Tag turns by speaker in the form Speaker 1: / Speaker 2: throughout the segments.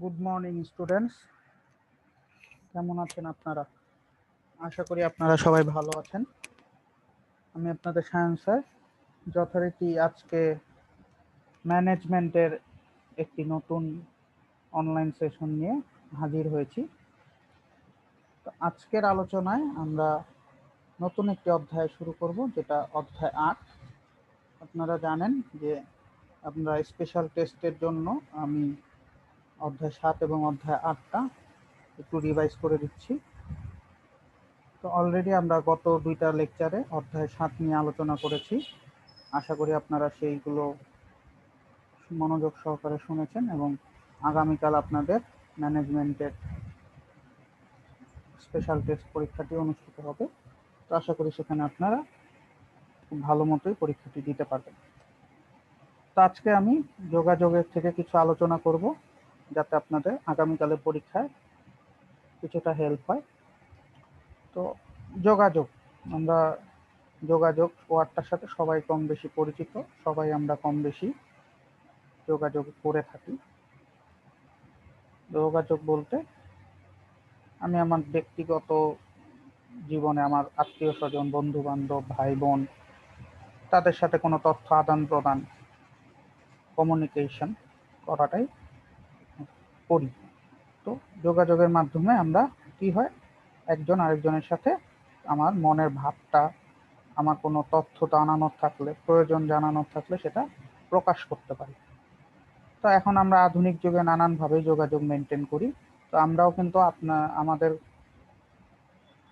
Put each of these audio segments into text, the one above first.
Speaker 1: Good morning students কেমন আছেন আপনারা? আশা করি আপনারা সবাই ভালো আছেন। আমি আপনাদের সায়ন স্যার। যথারীতি আজকে ম্যানেজমেন্টের একটি নতুন অনলাইন সেশন নিয়ে হাজির হয়েছি। তো আজকের আলোচনায় আমরা নতুন একটি অধ্যায় শুরু করব, যেটা অধ্যায় আট। আপনারা জানেন যে আমরা স্পেশাল টেস্টের জন্য আমি অধ্যায় সাত এবং অধ্যায় আটটা একটু রিভাইজ করে দিচ্ছি। তো অলরেডি আমরা গত দুইটা লেকচারে অধ্যায় সাত নিয়ে আলোচনা করেছি। আশা করি আপনারা সেইগুলো মনোযোগ সহকারে শুনেছেন এবং আগামীকাল আপনাদের ম্যানেজমেন্টের স্পেশাল টেস্ট পরীক্ষাটি অনুষ্ঠিত হবে। তো আশা করি সেখানে আপনারা খুব ভালো মতোই পরীক্ষাটি দিতে পারবেন। তো আজকে আমি যোগাযোগের থেকে কিছু আলোচনা করব। যাতে আপনাদের আগামীকালের পরীক্ষায় কিছুটা হেল্প হয়। তো যোগাযোগ, আমরা যোগাযোগ ওয়ার্ডটার সাথে সবাই কম বেশি পরিচিত, সবাই আমরা কম বেশি যোগাযোগ করে থাকি। যোগাযোগ বলতে আমি আমার ব্যক্তিগত জীবনে আমার আত্মীয় স্বজন বন্ধু বান্ধব ভাই বোন, তাদের সাথে কোনো তথ্য আদান প্রদান কমিউনিকেশন করাটাই করি। তো যোগাযোগের মাধ্যমে আমরা কি হয়, একজন আরেকজনের সাথে আমার মনের ভাবটা, আমার কোনো তথ্য জানানোর থাকলে, প্রয়োজন জানানোর থাকলে সেটা প্রকাশ করতে পারি। তো এখন আমরা আধুনিক যুগে নানানভাবে যোগাযোগ মেনটেন করি। তো আমরাও কিন্তু আপনা, আমাদের,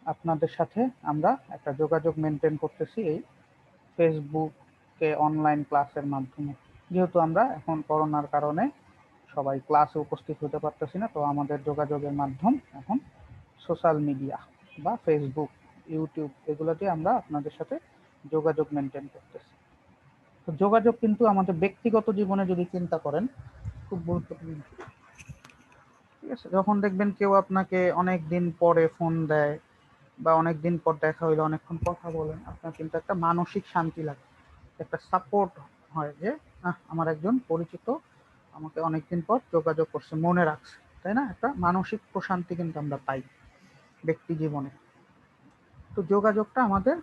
Speaker 1: আপনাদের সাথে আমরা একটা যোগাযোগ মেনটেন করতেছি এই ফেসবুকে অনলাইন ক্লাসের মাধ্যমে। যেহেতু আমরা এখন করোনার কারণে সবাই ক্লাসে উপস্থিত হতে পারতেছি না, তো আমাদের যোগাযোগের মাধ্যম এখন সোশ্যাল মিডিয়া বা ফেসবুক ইউটিউব এগুলোতে আমরা আপনাদের সাথে যোগাযোগ মেনটেন করতেছি। তো যোগাযোগ কিন্তু আমাদের ব্যক্তিগত জীবনে যদি চিন্তা করেন, খুব গুরুত্বপূর্ণ। ঠিক আছে, যখন দেখবেন কেউ আপনাকে অনেক দিন পরে ফোন দেয় বা অনেক দিন পর দেখা হইলে অনেকক্ষণ কথা বলেন, আপনার কিন্তু একটা মানসিক শান্তি লাগে। একটা সাপোর্ট হয় যে আমার একজন পরিচিত আমাকে অনেকদিন পর যোগাযোগ করছে, মনে রাখছে, তাই না? একটা মানসিক প্রশান্তি কিন্তু আমরা পাই ব্যক্তি জীবনে। তো যোগাযোগটা আমাদের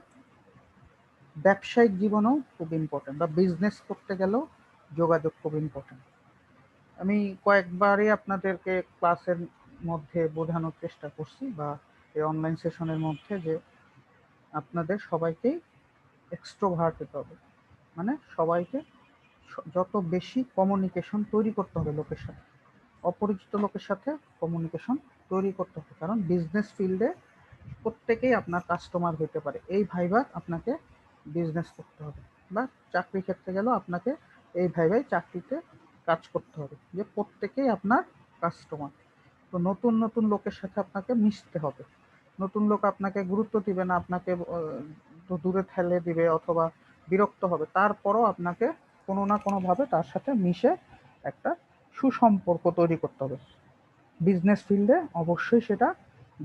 Speaker 1: ব্যবসায়িক জীবনেও খুব ইম্পর্টেন্ট বা বিজনেস করতে গেলেও যোগাযোগ খুব ইম্পর্টেন্ট আমি কয়েকবারই আপনাদেরকে ক্লাসের মধ্যে বোঝানোর চেষ্টা করছি, বা এই অনলাইন সেশনের মধ্যে যে আপনাদের সবাইকেই এক্সট্রোভার্ট হতে হবে। মানে সবাইকে যত বেশি কমিউনিকেশন তৈরি করতে হবে লোকের সাথে। অপরিচিত লোকের সাথে কমিউনিকেশন তৈরি করতে হবে। কারণ বিজনেস ফিল্ডে প্রত্যেকেই আপনার কাস্টমার হতে পারে। এই ভাইবার আপনাকে বিজনেস করতে হবে বা চাকরি ক্ষেত্রে গেলেও আপনাকে এই ভাইভাই চাকরিতে কাজ করতে হবে। যে প্রত্যেকেই আপনার কাস্টমার তো নতুন নতুন লোকের সাথে আপনাকে মিশতে হবে। নতুন লোক আপনাকে গুরুত্ব দিবে না, আপনাকে দূরে ঠেলে দিবে অথবা বিরক্ত হবে। তারপরও আপনাকে কোনো না কোনোভাবে তার সাথে মিশে একটা সুসম্পর্ক তৈরি করতে হবে। বিজনেস ফিল্ডে অবশ্যই সেটা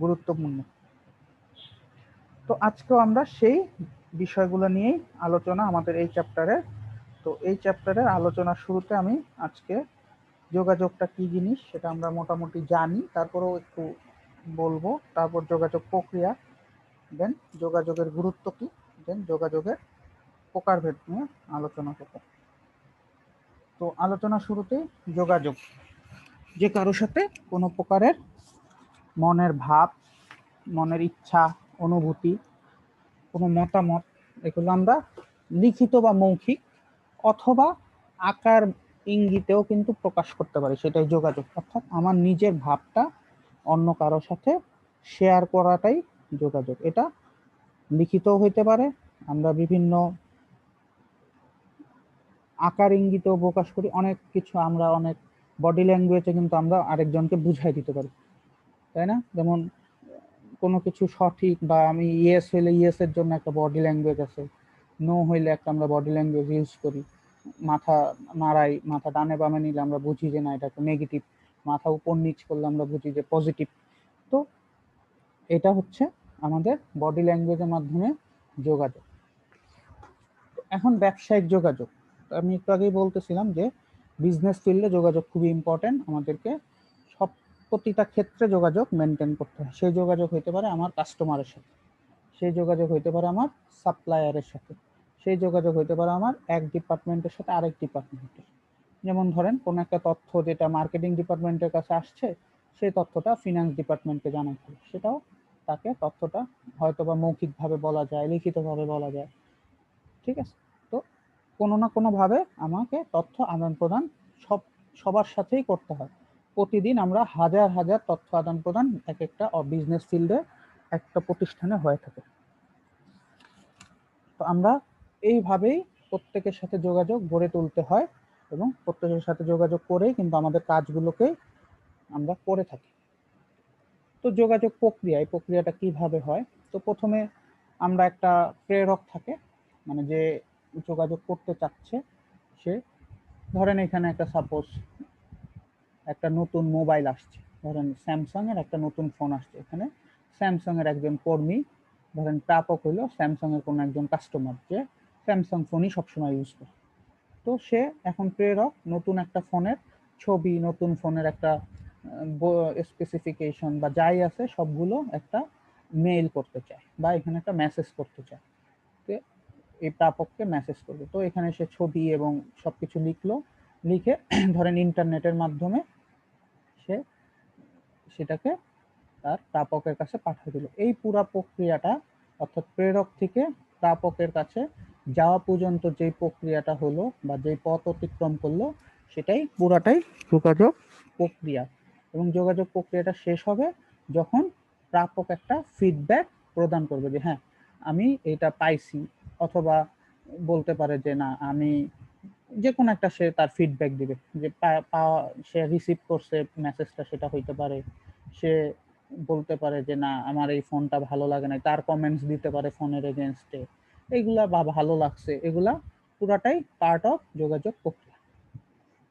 Speaker 1: গুরুত্বপূর্ণ। তো আজকেও আমরা সেই বিষয়গুলো নিয়েই আলোচনা আমাদের এই চ্যাপ্টারে তো এই চ্যাপ্টারের আলোচনার শুরুতে আমি আজকে যোগাযোগটা কি জিনিস সেটা আমরা মোটামুটি জানি, তারপরেও একটু বলব। তারপর যোগাযোগ প্রক্রিয়া দেন যোগাযোগের গুরুত্ব কি দেন যোগাযোগের প্রকারভেদ নিয়ে আলোচনা করব। তো আলোচনা শুরুতেই যোগাযোগ। যে কারোর সাথে কোনো প্রকারের মনের ভাব, মনের ইচ্ছা, অনুভূতি, কোনো মতামত, এগুলো আমরা লিখিত বা মৌখিক অথবা আকার ইঙ্গিতেও কিন্তু প্রকাশ করতে পারি সেটাই যোগাযোগ। অর্থাৎ আমার নিজের ভাবটা অন্য কারও সাথে শেয়ার করাটাই যোগাযোগ। এটা লিখিতও হইতে পারে, আমরা বিভিন্ন আকার ইঙ্গিতেও প্রকাশ করি, অনেক কিছু আমরা, অনেক বডি ল্যাঙ্গুয়েজে কিন্তু আমরা আরেকজনকে বুঝাই দিতে পারি, তাই না? যেমন, কোনো কিছু সঠিক বা আমি ইয়েস হইলে ইয়েসের জন্য একটা বডি ল্যাঙ্গুয়েজ আছে নো হইলে একটা আমরা বডি ল্যাঙ্গুয়েজ ইউজ করি, মাথা নাড়াই, মাথা ডানে বামে নিলে আমরা বুঝি যে না, এটা নেগেটিভ মাথা উপর নিচ করলে আমরা বুঝি যে পজিটিভ তো এটা হচ্ছে আমাদের বডি ল্যাঙ্গুয়েজের মাধ্যমে যোগাযোগ। এখন ব্যবসায়িক যোগাযোগ। আমি একটু আগেই বলতেছিলাম যে বিজনেস ফিল্ডে যোগাযোগ খুবই ইম্পর্টেন্ট আমাদেরকে সব প্রতিটা ক্ষেত্রে যোগাযোগ মেনটেন করতে হয়। সেই যোগাযোগ হইতে পারে আমার কাস্টমারের সাথে, সেই যোগাযোগ হইতে পারে আমার সাপ্লায়ারের সাথে, সেই যোগাযোগ হইতে পারে আমার এক ডিপার্টমেন্টের সাথে আরেক ডিপার্টমেন্টের যেমন ধরেন, কোনো একটা তথ্য যেটা মার্কেটিং ডিপার্টমেন্টের কাছে আসছে, সেই তথ্যটা ফিনান্স ডিপার্টমেন্টকে জানাতে হবে সেটাও তাকে তথ্যটা হয়তো বা মৌখিকভাবে বলা যায়, লিখিতভাবে বলা যায়। ঠিক আছে? কোনো না কোনোভাবে আমাকে তথ্য আদান প্রদান সব, সবার সাথেই করতে হয়। প্রতিদিন আমরা হাজার হাজার তথ্য আদান প্রদান এক একটা বিজনেস ফিল্ডে একটা প্রতিষ্ঠানে হয়ে থাকে। তো আমরা এইভাবেই প্রত্যেকের সাথে যোগাযোগ গড়ে তুলতে হয় এবং প্রত্যেকের সাথে যোগাযোগ করেই কিন্তু আমাদের কাজগুলোকে আমরা করে থাকি। তো যোগাযোগ প্রক্রিয়া, এই প্রক্রিয়াটা কীভাবে হয়? তো প্রথমে আমরা একটা প্রেরক থাকে মানে যে যোগাযোগ করতে চাচ্ছে, সে ধরেন এখানে একটা সাপোজ একটা নতুন মোবাইল আসছে, ধরেন স্যামসাং এর একটা নতুন ফোন আসছে, এখানে স্যামসাং এর একজন কর্মী, ধরেন প্রাপক হইল স্যামসাং এর কোনো একজন কাস্টমার যে স্যামসাং ফোনই সবসময় ইউজ করে। তো সে এখন প্রেরক নতুন একটা ফোনের ছবি, নতুন ফোনের একটা স্পেসিফিকেশন বা যাই আছে সবগুলো একটা মেইল করতে চায় বা এখানে একটা মেসেজ করতে চায়। এই প্রাপককে মেসেজ করবে। তো এখানে সে ছবি এবং সব কিছু লিখলো। লিখে ধরেন ইন্টারনেটের মাধ্যমে সে সেটাকে তার প্রাপকের কাছে পাঠিয়ে দিল। এই পুরা প্রক্রিয়াটা, অর্থাৎ প্রেরক থেকে প্রাপকের কাছে যাওয়া পর্যন্ত যে প্রক্রিয়াটা হলো বা যে পথ অতিক্রম করল, সেটাই পুরাটাই যোগাযোগ প্রক্রিয়া। এবং যোগাযোগ প্রক্রিয়াটা শেষ হবে যখন প্রাপক একটা ফিডব্যাক প্রদান করবে যে হ্যাঁ আমি এটা পাইছি। অথবা বলতে পারে যে, না, আমি যে কোনো একটা সে তার ফিডব্যাক দিবে যে পাওয়া সে রিসিভ করছে মেসেজটা সেটা হইতে পারে। সে বলতে পারে যে, না, আমার এই ফোনটা ভালো লাগে না তার কমেন্টস দিতে পারে ফোনের এগেনস্টে এগুলা বা, ভালো লাগছে। এগুলা পুরাটাই পার্ট অফ যোগাযোগ প্রক্রিয়া।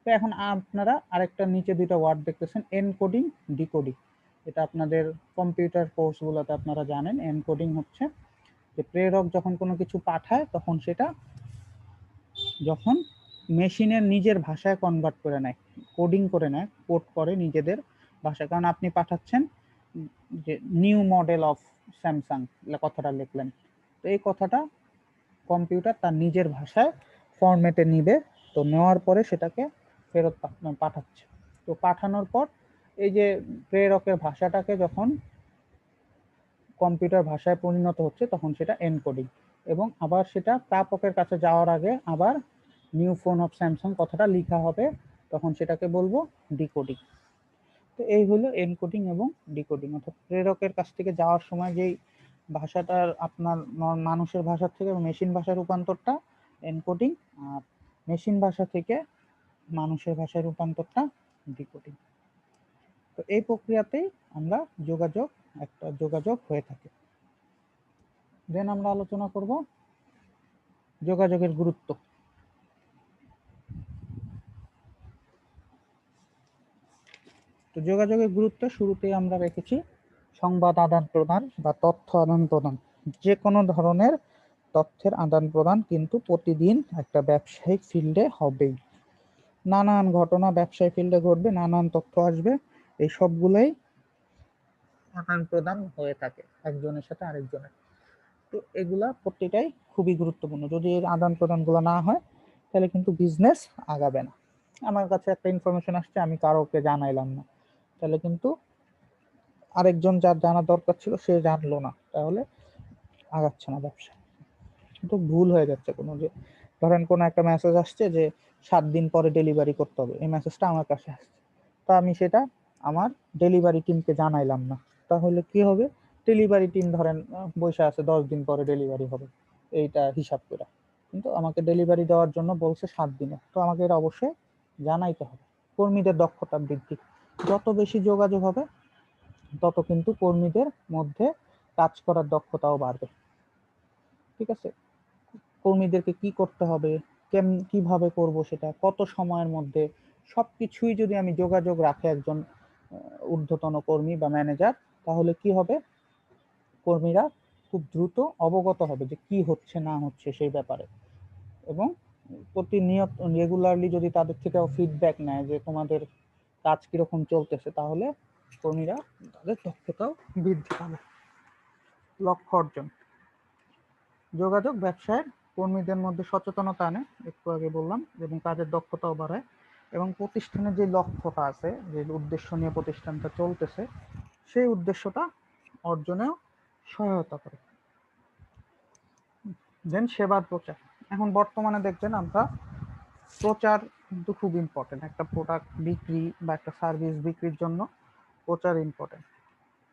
Speaker 1: তো এখন আপনারা আরেকটা নিচে দুইটা ওয়ার্ড দেখতেছেন এনকোডিং ডিকোডিং এটা আপনাদের কম্পিউটার কোর্সগুলোতে আপনারা জানেন। এনকোডিং হচ্ছে যে প্রেরক যখন কোনো কিছু পাঠায়, তখন সেটা যখন মেশিনের নিজের ভাষায় কনভার্ট করে নেয় কোডিং করে নেয় কোড করে নিজেদের ভাষায়। কারণ আপনি পাঠাচ্ছেন যে নিউ মডেল অফ স্যামসাং কথাটা লিখলেন। তো এই কথাটা কম্পিউটার তার নিজের ভাষায় ফরম্যাটে নিবে, তো নেওয়ার পরে সেটাকে ফেরত পাঠাচ্ছে। তো পাঠানোর পর এই যে প্রেরকের ভাষাটাকে যখন কম্পিউটার ভাষায় পরিণত হচ্ছে, তখন সেটা এনকোডিং এবং আবার সেটা প্রাপকের কাছে যাওয়ার আগে আবার নিউ ফোন অফ স্যামসাং কথাটা লেখা হবে, তখন সেটাকে বলব ডিকোডিং তো এই হলো এনকোডিং এবং ডিকোডিং অর্থাৎ প্রেরকের কাছ থেকে যাওয়ার সময় যেই ভাষাটার আপনার মানুষের ভাষা থেকে মেশিন ভাষার রূপান্তরটা এনকোডিং আর মেশিন ভাষা থেকে মানুষের ভাষায় রূপান্তরটা ডিকোডিং তো এই প্রক্রিয়াতেই আমরা যোগাযোগ একটা যোগাযোগ হয়ে থাকে। দেন আমরা আলোচনা করব যোগাযোগের গুরুত্ব। তো যোগাযোগের গুরুত্ব শুরুতেই আমরা রেখেছি সংবাদ আদান প্রদান বা তথ্য আদান প্রদান। যে কোনো ধরনের তথ্যের আদান প্রদান কিন্তু প্রতিদিন একটা ব্যবসায়িক ফিল্ডে হবেই। নানান ঘটনা ব্যবসায়িক ফিল্ডে ঘটবে, নানান তথ্য আসবে, এই সবগুলোই আদান প্রদান হয়ে থাকে একজনের সাথে আরেকজনের। তো এগুলা প্রত্যেকটাই খুবই গুরুত্বপূর্ণ। যদি এর আদান প্রদানগুলো না হয়, তাহলে কিন্তু বিজনেস আগাবে না। আমার কাছে একটা ইনফরমেশন আসছে, আমি কারোকে জানাইলাম না। তাহলে কিন্তু আরেকজন যার জানা দরকার ছিল, সে জানলো না। তাহলে আগাচ্ছে না ব্যবসা। কিন্তু ভুল হয়ে যাচ্ছে কোনো যে, ধরেন কোনো একটা মেসেজ আসছে যে, সাত দিন পরে ডেলিভারি করতে হবে। এই মেসেজটা আমার কাছে আসছে। তা আমি সেটা আমার ডেলিভারি টিমকে জানাইলাম না। তাহলে কি হবে? ডেলিভারি টিম ধরেন বসে আছে, দশ দিন পরে ডেলিভারি হবে। এইটা হিসাব করে। কিন্তু আমাকে ডেলিভারি দেওয়ার জন্য বলছে সাত দিনে। তো আমাকে এটা অবশ্যই জানাইতে হবে। কর্মীদের দক্ষতা বৃদ্ধি। যত বেশি যোগাযোগ হবে, তত কিন্তু কর্মীদের মধ্যে কাজ করার দক্ষতাও বাড়বে। ঠিক আছে? কর্মীদেরকে কি করতে হবে? কেম, কীভাবে করব সেটা? কত সময়ের মধ্যে? সবকিছুই যদি আমি যোগাযোগ রাখে একজন ঊর্ধ্বতন কর্মী বা ম্যানেজার তাহলে কি হবে? কর্মীরা খুব দ্রুত অবগত হবে যে কি হচ্ছে, না হচ্ছে সেই ব্যাপারে। এবং প্রতিনিয়ত রেগুলারলি যদি তাদের থেকে ফিডব্যাক নেয় যে তোমাদের কাজ কীরকম চলতেছে, তাহলে কর্মীরা তাদের দক্ষতাও বৃদ্ধি পাবে। লক্ষ্য অর্জন। যোগাযোগ ব্যবসায়ের কর্মীদের মধ্যে সচেতনতা আনে, একটু আগে বললাম, এবং কাজের দক্ষতাও বাড়ায়। এবং প্রতিষ্ঠানের যে লক্ষ্যটা আছে, যে উদ্দেশ্য নিয়ে প্রতিষ্ঠানটা চলতেছে সেই উদ্দেশ্যটা অর্জনেও সহায়তা করে। দেন সেবার প্রচার। এখন বর্তমানে দেখবেন আমরা প্রচার কিন্তু খুব ইম্পর্টেন্ট একটা প্রোডাক্ট বিক্রি বা একটা সার্ভিস বিক্রির জন্য প্রচার ইম্পর্টেন্ট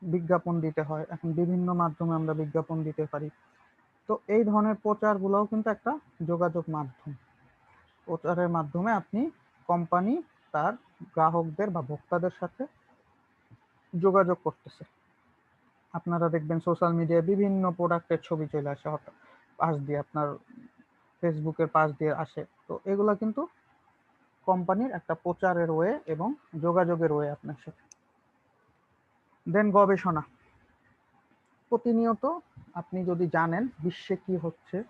Speaker 1: বিজ্ঞাপন দিতে হয়। এখন বিভিন্ন মাধ্যমে আমরা বিজ্ঞাপন দিতে পারি। তো এই ধরনের প্রচারগুলোও কিন্তু একটা যোগাযোগ মাধ্যম। প্রচারের মাধ্যমে আপনি কোম্পানি তার গ্রাহকদের বা ভোক্তাদের সাথে যোগাযোগ করতেছে। আপনারা দেখবেন সোশ্যাল মিডিয়ায় বিভিন্ন প্রোডাক্টের ছবি চলে আসে হঠাৎ। পাশ দিয়ে আপনার ফেসবুকের পাশ দিয়ে আসে। তো এগুলো কিন্তু কোম্পানির একটা প্রচারের ওয়ে এবং যোগাযোগের ওয়ে আপনার সাথে। দেন গবেষণা। প্রতিনিয়ত আপনি যদি জানেন বিশ্বে কি হচ্ছে,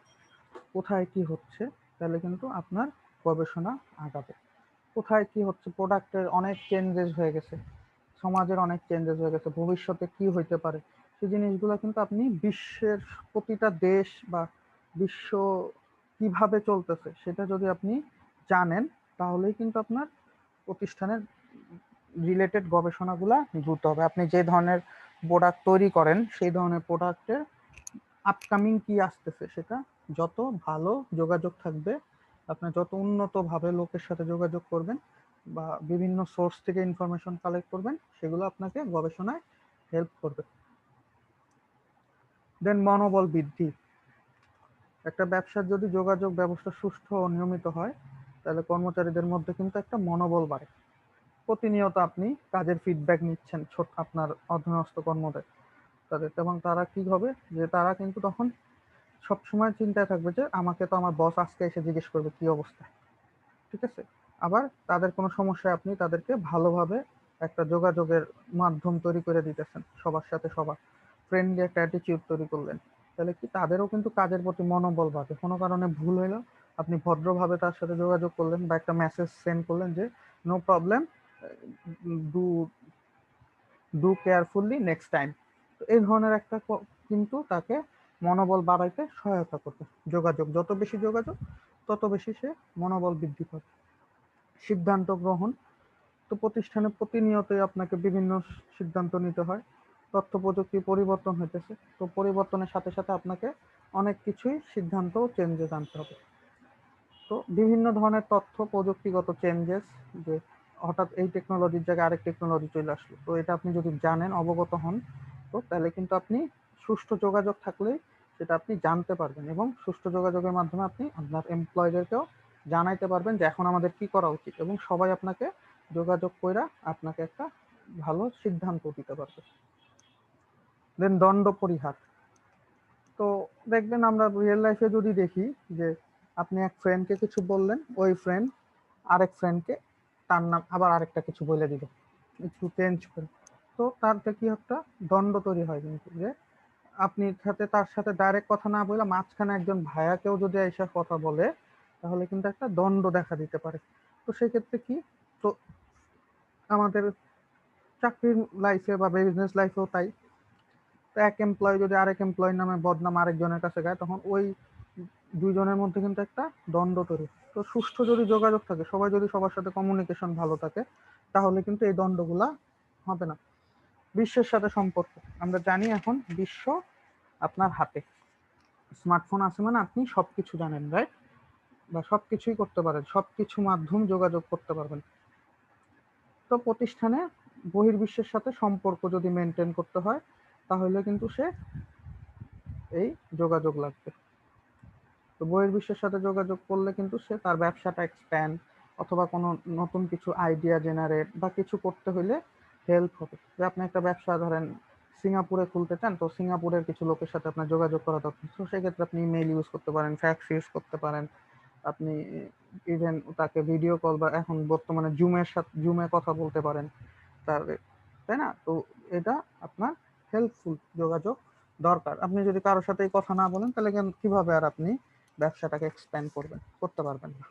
Speaker 1: কোথায় কি হচ্ছে, তাহলে কিন্তু আপনার গবেষণা আগাবে। কোথায় কি হচ্ছে প্রোডাক্টের অনেক চেঞ্জেস হয়ে গেছে। সমাজের অনেক চেঞ্জেস হয়ে গেছে, ভবিষ্যতে কি হইতে পারে? সেই জিনিসগুলো কিন্তু আপনি বিশ্বের প্রতিটা দেশ বা বিশ্ব কীভাবে চলতেছে সেটা যদি আপনি জানেন, তাহলেই কিন্তু আপনার প্রতিষ্ঠানের রিলেটেড গবেষণাগুলো দ্রুত হবে। আপনি যে ধরনের প্রোডাক্ট তৈরি করেন, সেই ধরনের প্রোডাক্টের আপকামিং কি আসতেছে সেটা যত ভালো যোগাযোগ থাকবে, আপনার যত উন্নতভাবে লোকের সাথে যোগাযোগ করবেন বা বিভিন্ন সোর্স থেকে ইনফরমেশন কালেক্ট করবেন, সেগুলো আপনাকে গবেষণায় হেল্প করবে। দেন মনোবল বৃদ্ধি। একটা ব্যবসার যদি যোগাযোগ ব্যবস্থা সুষ্ঠু ও নিয়মিত হয়, তাহলে কর্মচারীদের মধ্যে কিন্তু একটা মনোবল বাড়ে। প্রতিনিয়ত আপনি কাজের ফিডব্যাক নিচ্ছেন ছোট আপনার অধীনস্থ কর্মদের তাদের, এবং তারা কি হবে যে তারা কিন্তু তখন সবসময় চিন্তায় থাকবে যে, আমাকে তো আমার বস আজকে এসে জিজ্ঞেস করবে কি অবস্থা? ঠিক আছে? আবার তাদের কোনো সমস্যায় আপনি তাদেরকে ভালোভাবে একটা যোগাযোগের মাধ্যম তৈরি করে দিতেছেন, সবার সাথে সবার ফ্রেন্ডলি একটা অ্যাটিটিউড তৈরি করলেন। তাহলে কি তাদেরও কিন্তু কাজের প্রতি মনোবল বাড়বে? কোনো কারণে ভুল হইল? আপনি ভদ্রভাবে তার সাথে যোগাযোগ করলেন বা একটা মেসেজ সেন্ড করলেন যে no problem do do carefully next time তো এই ধরনের একটা কিন্তু তাকে মনোবল বাড়াইতে সহায়তা করবে। যোগাযোগ, যত বেশি যোগাযোগ, তত বেশি সে মনোবল বৃদ্ধি পাবে। সিদ্ধান্ত গ্রহণ। তো প্রতিষ্ঠানে প্রতিনিয়তই আপনাকে বিভিন্ন সিদ্ধান্ত নিতে হয়। তথ্য প্রযুক্তি পরিবর্তন হইতেছে। তো পরিবর্তনের সাথে সাথে আপনাকে অনেক কিছুই সিদ্ধান্ত চেঞ্জেস আনতে হবে। তো বিভিন্ন ধরনের তথ্য, প্রযুক্তিগত চেঞ্জেস যে হঠাৎ এই টেকনোলজির জায়গায় আরেক টেকনোলজি চলে আসলো। তো এটা আপনি যদি জানেন, অবগত হন, তো তাহলে কিন্তু আপনি সুষ্ঠু যোগাযোগ থাকলেই সেটা আপনি জানতে পারবেন এবং সুষ্ঠু যোগাযোগের মাধ্যমে আপনি আপনার এমপ্লয়ীদেরকেও জানাইতে পারবেন যে এখন আমাদের কি করা উচিত এবং সবাই আপনাকে যোগাযোগ কইরা আপনাকে একটা ভালো সিদ্ধান্ত দিতে পারবে। দেন দণ্ড পরিহার। তো দেখবেন আমরা রিয়েল লাইফে যদি দেখি যে আপনি এক ফ্রেন্ডকে কিছু বললেন, ওই ফ্রেন্ড আরেক ফ্রেন্ডকে তার নাম আবার আরেকটা কিছু বলে দিল। একটু চেঞ্জ করে। তো তার থেকে একটা দণ্ড তৈরি হয় কিন্তু যে আপনি সাথে তার সাথে ডাইরেক্ট কথা না বলে মাঝখানে একজন ভাইয়াকেও যদি এসে কথা বলে তাহলে কিন্তু একটা দণ্ড দেখা দিতে পারে। তো সেক্ষেত্রে কি? তো আমাদের চাকরির লাইফে বা বিজনেস লাইফেও তাই। তো এক এমপ্লয় যদি আরেক এমপ্লয় নামে বদনাম আরেকজনের কাছে গায়, তখন ওই দুইজনের মধ্যে কিন্তু একটা দ্বন্দ্ব তৈরি। তো সুষ্ঠু যদি যোগাযোগ থাকে, সবাই যদি সবার সাথে কমিউনিকেশন ভালো থাকে, তাহলে কিন্তু এই দ্বন্দ্বগুলা হবে না। বিশ্বের সাথে সম্পর্ক। আমরা জানি এখন বিশ্ব আপনার হাতে। স্মার্টফোন আছে মানে আপনি সবকিছু জানেন রাইট বা সবকিছুই করতে পারেন, সবকিছু মাধ্যম যোগাযোগ করতে পারবেন। তো প্রতিষ্ঠানে বহির্বিশ্বের সাথে সম্পর্ক যদি মেনটেন করতে হয়, তাহলে কিন্তু সে এই যোগাযোগ লাগবে। তো বহির্বিশ্বের সাথে যোগাযোগ করলে কিন্তু সে তার ব্যবসাটা এক্সপ্যান্ড অথবা কোনো নতুন কিছু আইডিয়া জেনারেট বা কিছু করতে হলে হেল্প হবে। যে আপনি একটা ব্যবসা ধরেন, সিঙ্গাপুরে খুলতে চান, তো সিঙ্গাপুরের কিছু লোকের সাথে আপনার যোগাযোগ করা দরকার। তো সেক্ষেত্রে আপনি ইমেল ইউজ করতে পারেন ফ্যাক্স ইউজ করতে পারেন। আপনি ইভেন তাকে ভিডিও কল বা এখন বর্তমানে জুমের সাথে, জুমে কথা বলতে পারেন, তার, তাই না? তো এটা আপনার হেল্পফুল যোগাযোগ দরকার। আপনি যদি কারোর সাথে কথা না বলেন, তাহলে কীভাবে আর আপনি ব্যবসাটাকে এক্সপ্যান্ড করবেন, করতে পারবেন না?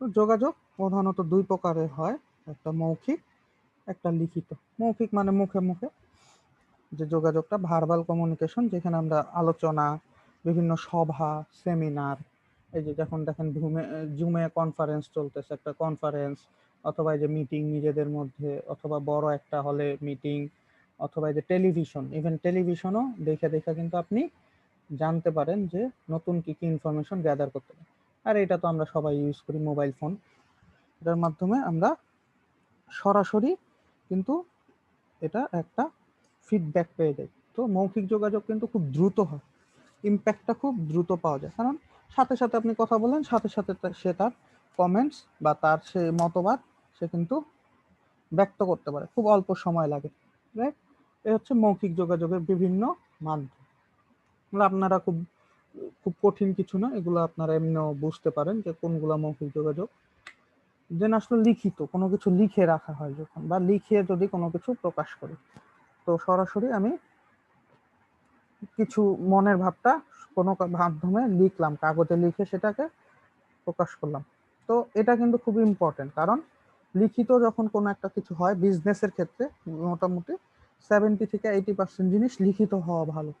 Speaker 1: তো যোগাযোগ প্রধানত দুই প্রকারের হয়, একটা মৌখিক, একটা লিখিত। মৌখিক মানে মুখে মুখে যে যোগাযোগটা ভার্বাল কমিউনিকেশন যেখানে আমরা আলোচনা বিভিন্ন সভা সেমিনার এই যে যখন দেখেন জুমে জুমে কনফারেন্স চলতেছে, একটা কনফারেন্স অথবা এই যে মিটিং নিজেদের মধ্যে, অথবা বড় একটা হলে মিটিং অথবা এই যে টেলিভিশন ইভেন টেলিভিশনও দেখে দেখে কিন্তু আপনি জানতে পারেন যে নতুন কি কি ইনফরমেশন গ্যাদার করতে পারেন আর এটা তো আমরা সবাই ইউজ করি মোবাইল ফোন এটার মাধ্যমে আমরা সরাসরি কিন্তু এটা একটা ফিডব্যাক পেয়ে যাই। তো মৌখিক যোগাযোগ কিন্তু খুব দ্রুত হয়। ইম্প্যাক্টটা খুব দ্রুত পাওয়া যায়। কারণ সাথে সাথে আপনি কথা বলেন সাথে সাথে সে তার কমেন্টস বা তার সে মতবাদ সে কিন্তু ব্যক্ত করতে পারে। খুব অল্প সময় লাগে রাইট এ হচ্ছে মৌখিক যোগাযোগের বিভিন্ন মাধ্যম। আপনারা খুব খুব কঠিন কিছু না, এগুলো আপনারা এমনিও বুঝতে পারেন যে কোনগুলো মৌখিক যোগাযোগ। দেন আসলে লিখিত, কোনো কিছু লিখে রাখা হয় যখন, বা লিখে যদি কোনো কিছু প্রকাশ করি, তো সরাসরি আমি কিছু মনের ভাবটা কোনো মাধ্যমে লিখলাম, কাগজে লিখে সেটাকে প্রকাশ করলাম। তো এটা কিন্তু খুব ইম্পর্টেন্ট কারণ লিখিত যখন কোনো একটা কিছু হয় বিজনেসের ক্ষেত্রে, মোটামুটি সেভেন্টি থেকে এইটি পার্সেন্ট জিনিস লিখিত হওয়া ভালো।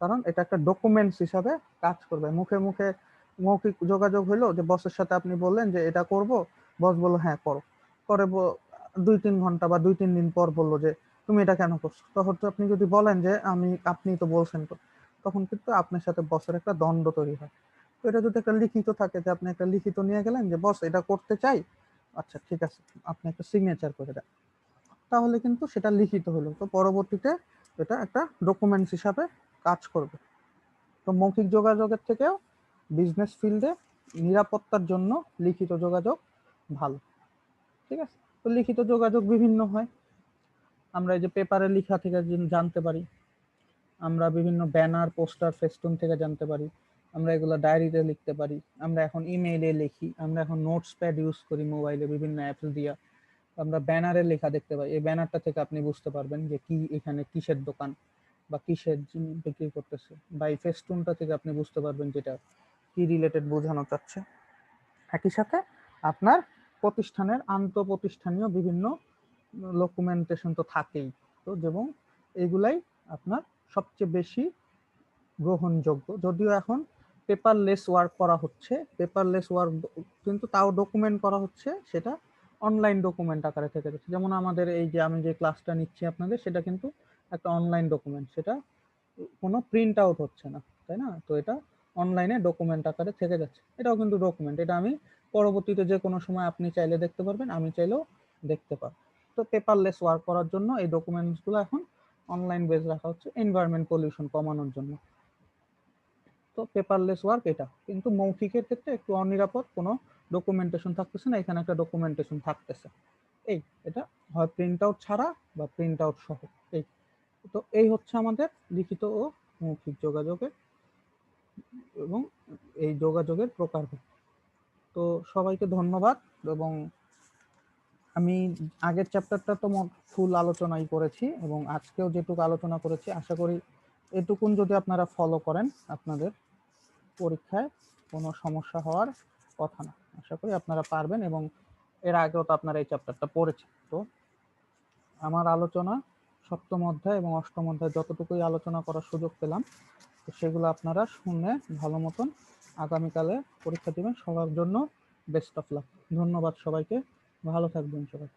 Speaker 1: কারণ এটা একটা ডকুমেন্টস হিসাবে কাজ করবে। মুখে মুখে মৌখিক যোগাযোগ হলো যে বসের সাথে আপনি বললেন যে এটা করব বস বলল হ্যাঁ করো। করে দুই তিন ঘণ্টা বা দুই তিন দিন পর বলল যে তুমি এটা কেন করছ? তখন তো আপনি যদি বলেন যে আমি আপনি তো বলছেন তো, তখন কিন্তু আপনার সাথে বসের একটা দ্বন্দ্ব তৈরি হয়। তো এটা যদি একটা লিখিত থাকে যে আপনি একটা লিখিত নিয়ে গেলেন যে, বস, এটা করতে চাই। আচ্ছা ঠিক আছে, আপনি একটা সিগনেচার করে দেন। তাহলে কিন্তু সেটা লিখিত হলো। তো পরবর্তীতে এটা একটা ডকুমেন্টস হিসাবে কাজ করবে। তো মৌখিক যোগাযোগের থেকেও বিজনেস ফিল্ডে নিরাপত্তার জন্য লিখিত যোগাযোগ ভালো। ঠিক আছে? তো লিখিত যোগাযোগ বিভিন্ন হয়। আমরা এই যে পেপারে লেখা থেকে জানতে পারি। আমরা বিভিন্ন ব্যানার পোস্টার ফেস্টুন থেকে জানতে পারি। আমরা এগুলো ডায়েরিতে লিখতে পারি। আমরা এখন ইমেইলে লিখি। আমরা এখন নোটস প্যাড ইউজ করি মোবাইলে বিভিন্ন অ্যাপস দিয়ে। আমরা ব্যানারে লেখা দেখতে পাই। এই ব্যানারটা থেকে আপনি বুঝতে পারবেন যে কি এখানে কিসের দোকান বা কিসের বিক্রি করতেছে। বা এই ফেস্টুনটা থেকে আপনি বুঝতে পারবেন যেটা কি রিলেটেড বোঝানো চাচ্ছে একই সাথে আপনার প্রতিষ্ঠানের আন্তঃপ্রতিষ্ঠানীয় বিভিন্ন ডকুমেন্টেশন তো থাকেই। তো এবং এগুলাই আপনার সবচেয়ে বেশি গ্রহণযোগ্য। যদিও এখন পেপারলেস ওয়ার্ক করা হচ্ছে পেপারলেস ওয়ার্ক কিন্তু তাও ডকুমেন্ট করা হচ্ছে, সেটা অনলাইন ডকুমেন্ট আকারে থেকে যাচ্ছে। যেমন আমাদের এই যে আমি যে ক্লাসটা নিচ্ছি আপনাদের, সেটা কিন্তু একটা অনলাইন ডকুমেন্ট সেটা কোনো প্রিন্ট আউট হচ্ছে না, তাই না? তো এটা অনলাইনে ডকুমেন্ট আকারে থেকে যাচ্ছে। এটাও কিন্তু ডকুমেন্ট এটা আমি পরবর্তীতে যে কোনো সময় আপনি চাইলে দেখতে পারবেন, আমি চাইলেও দেখতে পারব। পেপারলেস ওয়ার্ক করার জন্য এই ডকুমেন্টসগুলো এখন অনলাইন বেজ রাখা হচ্ছে এনভায়রনমেন্ট পলিউশন কমানোর জন্য। তো পেপারলেস ওয়ার্ক এটা। কিন্তু মৌখিকের ক্ষেত্রে একটু অনিরাপদ, কোনো ডকুমেন্টেশন থাকতেছে না, এখানে একটা ডকুমেন্টেশন থাকতেছে। এই, এটা হয় প্রিন্ট আউট ছাড়া বা প্রিন্ট আউট সহ। এই, তো এই হচ্ছে আমাদের লিখিত ও মৌখিক যোগাযোগের এবং এই যোগাযোগের প্রকারভেদ। তো সবাইকে ধন্যবাদ এবং আমি আগের চ্যাপ্টারটা তো ফুল আলোচনাই করেছি এবং আজকেও যেটুকু আলোচনা করেছি, আশা করি এটুকুন যদি আপনারা ফলো করেন আপনাদের পরীক্ষায়, কোনো সমস্যা হওয়ার কথা না। আশা করি আপনারা পারবেন এবং এর আগেও তো আপনারা এই চ্যাপ্টারটা পড়েছেন। তো আমার আলোচনা সপ্তম অধ্যায় এবং অষ্টম অধ্যায় যতটুকুই আলোচনা করার সুযোগ পেলাম, তো সেগুলো আপনারা শুনে ভালো মতন আগামীকালে পরীক্ষা দিবেন। সবার জন্য বেস্ট অফ লাক ধন্যবাদ সবাইকে। ভালো থাকবেন সবাই।